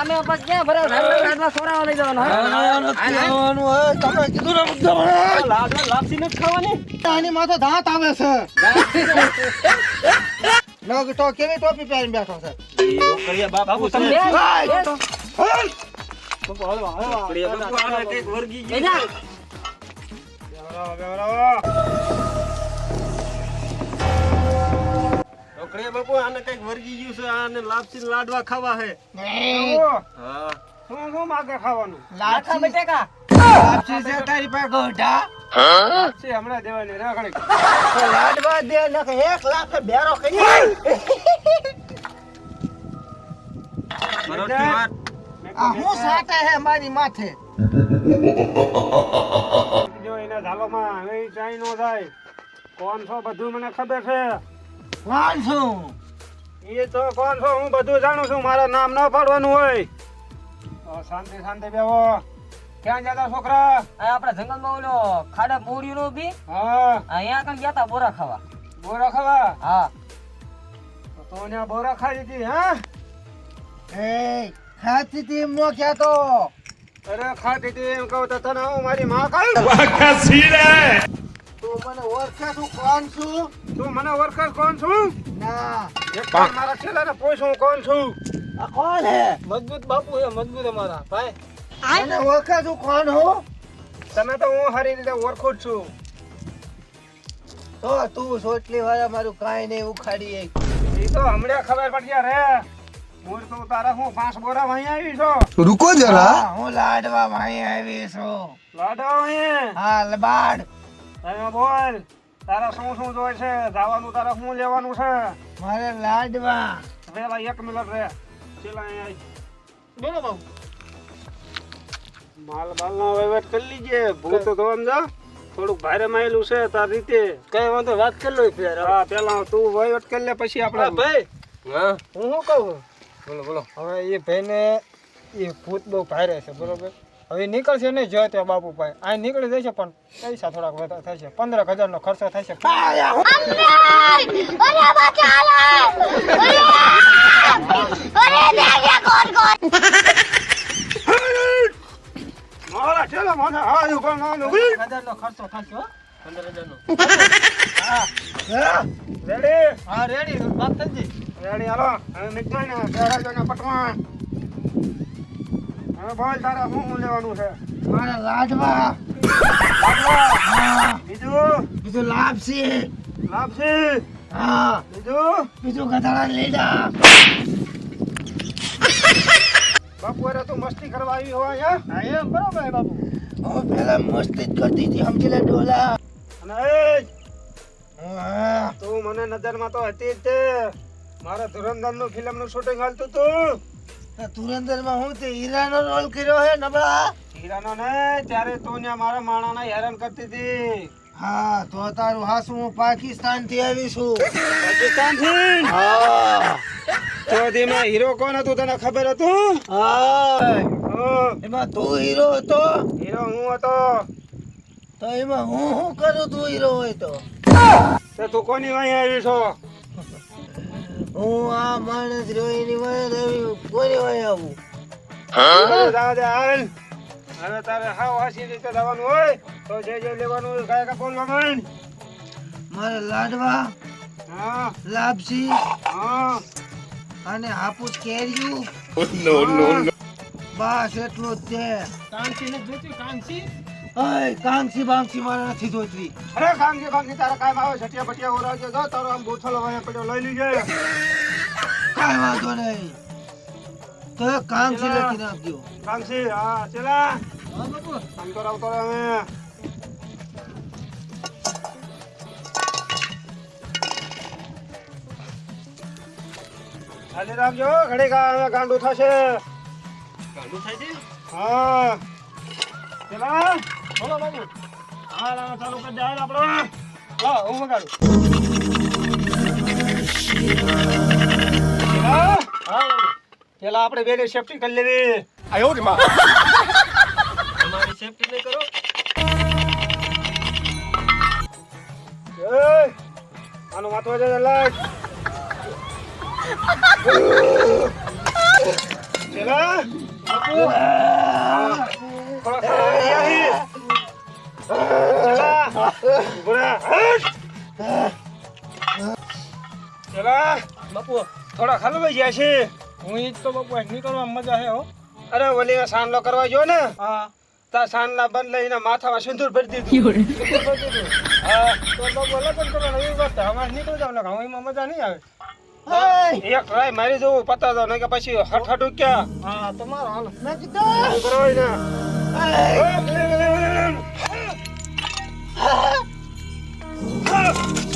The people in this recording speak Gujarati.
સામે પછી ક્યાં ભરે લાડવા સોરાવા લઈ જવાનો હે? તમે કીધું ને મુદ્દો મને. લાપસી નથી ખાવાની આની માથે દાંત આવે છે નગ તો કેવી ટોપી પહેરીને બેઠો છે બાપુ તમે હાય. બેસ. હાય. બેસ જા. બાપુ આને કંઈક વર્ગી ગયું છે આને લાપસી લાડવા ખાવા હે હા. શું શું માગે ખાવાનું? લાડવા બટેકા. લાપસી છે તારી પાસે ગોઢા? છે હમણાં દેવાની રાખડી લાડવા દે ને કે લાખ બેરો ખાઈ બરોબર વાત. આ હું સાટે હે મારી માથે? જો એના ઝાલોમાં હવે ચાઈ નો થાય. કોણ છો બધું મને ખબર છે? કોણ છું? એ તો કોણ છો? હું બધું જાણું છું. મારા નામ ન પાડવાનું હોય. શાંતિ શાંતિ બેહો. ક્યાં જતા છોકરા? આપણે જંગલમાં ઓલો ખાડા બોરીનો બી? હા. અહીંયા આગળ ગયા તા બોરા ખાવા. બોરા ખાવા? હા. તો ને બોરા ખાઈ લીધી હા? એ ખાતી તી મો ક્યાં તો? અરે ખાતી હતી એમ કહું તો તને હું મારી માં કહું? તું મને ઓળખે કોણ છું? તું મને ઓળખે કોણ છું? ના. એક મારા છેલાને પૂછ હું કોણ છું? આ કોણ હે? મજબૂત બાપુ હે મજબૂત અમારા. ભાઈ મને ઓળખે તું કોણ હો? તમે તો હું હરી રીતે ઓળખું છું. તો તું સોટલી વાળા મારું કાંઈ નહીં ઉખાડી એ તો હમણાં ખબર પડશે રે. હું તો તારા હું પાંચ બોરા વાહી આવી છો. રૂકો જરા. હું લાડવા વાહી આવી લાડવા વાહી? હા લબાડ તમે બોલ તારા શું શું જોઈ છે? જવાનું તારા શું લેવાનું છે? મારે લાડવા. પેલા એક મિનિટ રે. ચેલા અહીંયા. બોલો બાબુ. માલ બાલ નો વહીવટ કરી લીજે. ભૂત તો જા થોડુંક ભારે માયેલું છે તાર રીતે. કઈ વાંધો વાત કરી લો ફેર હા પેલા તું વહીવટ કરી લે પછી આપણે ભાઈ. હા. હું શું કહું? બોલો બોલો. હવે એ ભાઈને એ ભૂત બહુ ભારે છે, બરોબર? હવે નીકળશે નહીં જો ત્યાં બાપુ ભાઈ. આ નીકળી જશે પણ પૈસા થોડાક વધારે થશે. પંદર હજાર નો ખર્ચો થશે. ના નો ખર્ચો થશે. પંદર હજાર નો રેડી. હા, રેડી. વાત થઈ રેડી, હાલો. નીકળી ને ને પટવાન હવે બોલ તારા શું લેવાનું છે? મારા લાડવા. બીજું? બીજું લાપસી. લાપસી? હા. બીજું? બીજું ગધાડા લીડા બપોરે તો મસ્તી કરવા આવી હોય હા? એમ બરોબર બાપુ. હું પેલા મસ્તી જ કરતી હતી સમજી લે ડોલા. અને તું મને નજરમાં તો હતી જ તે. મારા ધુરંધરનું ફિલ્મનું શૂટિંગ હાલતું તું તુરંદરમાં હું તે હીરાનો રોલ કર્યો હે નબળા હીરાનો ને ત્યારે તું ને મારા માણાને હેરાન કરતી હતી. હા તો તારું હાસુ હું પાકિસ્તાનથી આવી છું. પાકિસ્તાનથી હા. તો ધીમે હીરો કોણ હતું તને ખબર હતું? હા. એમાં તું હીરો હતો? હીરો હું હતો? તો એમાં હું શું કરું તું હીરો હોય તો તે કોની વાંહે આવી છો? હું આ માણસ રોઈની વયે રવી કોઈ વયે આવું? જા દે હાલ. હવે તારે હાવ હાસી રીતે જવાનું હોય તો જે જે લેવાનું હોય કાય કાંઈ બોલવા મારે લાડવા હા. લાપસી હા. અને હાપુસ કેર્યું બસ એટલું જ છે. કાંસી ને જોતી કાંસી અય કાંસી બાંસી મારે નથી જોઈતી. અરે કાંસી બાંસી તારા કાંઈ આવે છટિયા બટિયા ઓરાવજો. જો તારો આમ બોથલો વાયા પડ્યો લઈ લીજે. કાઈ વાંધો નહીં. તો કાંસી લખી નાખજો કાંસી હા ચલા. આમ તો રહે અમે ચાલી રાખજો ઘડી ગાંડું થશે. ગાંડું થાય છે? હા. ચલા. બોલો બાબુ હા લાવો, ચાલુ કરી દે આપણો. લા હું વગાડું. હા પેલા આપણે બેને સેફટી કરી લેવી. તમારી સેફટી નહીં કરો. એ આનું માથું થોડા ચલા બાપુ થોડા ખાલવાઈ ગયા છે. હું ઈ તો બાપુ નીકળવા નીકળવામાં મજા છે હો. અરે ઓલી સાંડલો કરવા જો ને હા. તા સાંડલા બંધ લઈને માથામાં સિંદૂર ભરી દીધું. હા તો બાપુ લગન કરવાના એવી વાત હમણાં નીકળી જાવ ને હવે એમાં મજા નહીં આવે. એક ટ્રાય મારી દઉં પતા દો નહીં કે પછી હઠ ક્યાં હા તમારો હાલો. 快 快